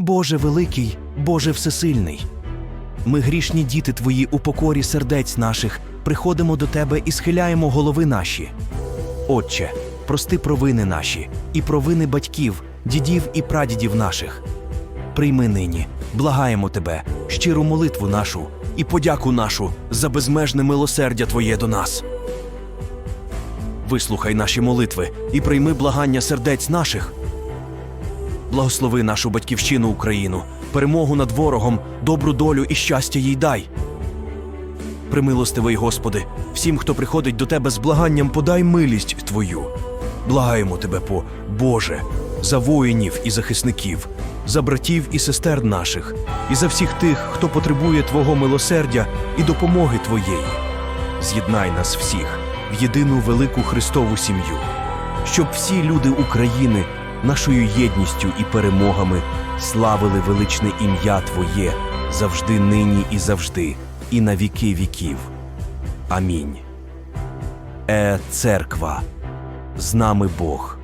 Боже великий, Боже всесильний. Ми грішні діти Твої у покорі сердець наших, приходимо до Тебе і схиляємо голови наші. Отче, прости провини наші і провини батьків, дідів і прадідів наших. Прийми нині, благаємо Тебе, щиру молитву нашу і подяку нашу за безмежне милосердя Твоє до нас. Вислухай наші молитви і прийми благання сердець наших. Благослови нашу батьківщину Україну, перемогу над ворогом, добру долю і щастя їй дай. Примилостивий Господи, всім, хто приходить до Тебе з благанням, подай милість Твою. Благаємо Тебе по Боже, за воїнів і захисників, за братів і сестер наших, і за всіх тих, хто потребує Твого милосердя і допомоги Твоєї. З'єднай нас всіх в єдину велику Христову сім'ю, щоб всі люди України нашою єдністю і перемогами славили величне ім'я Твоє завжди нині і завжди, і на віки віків. Амінь. Е, церква, з нами Бог.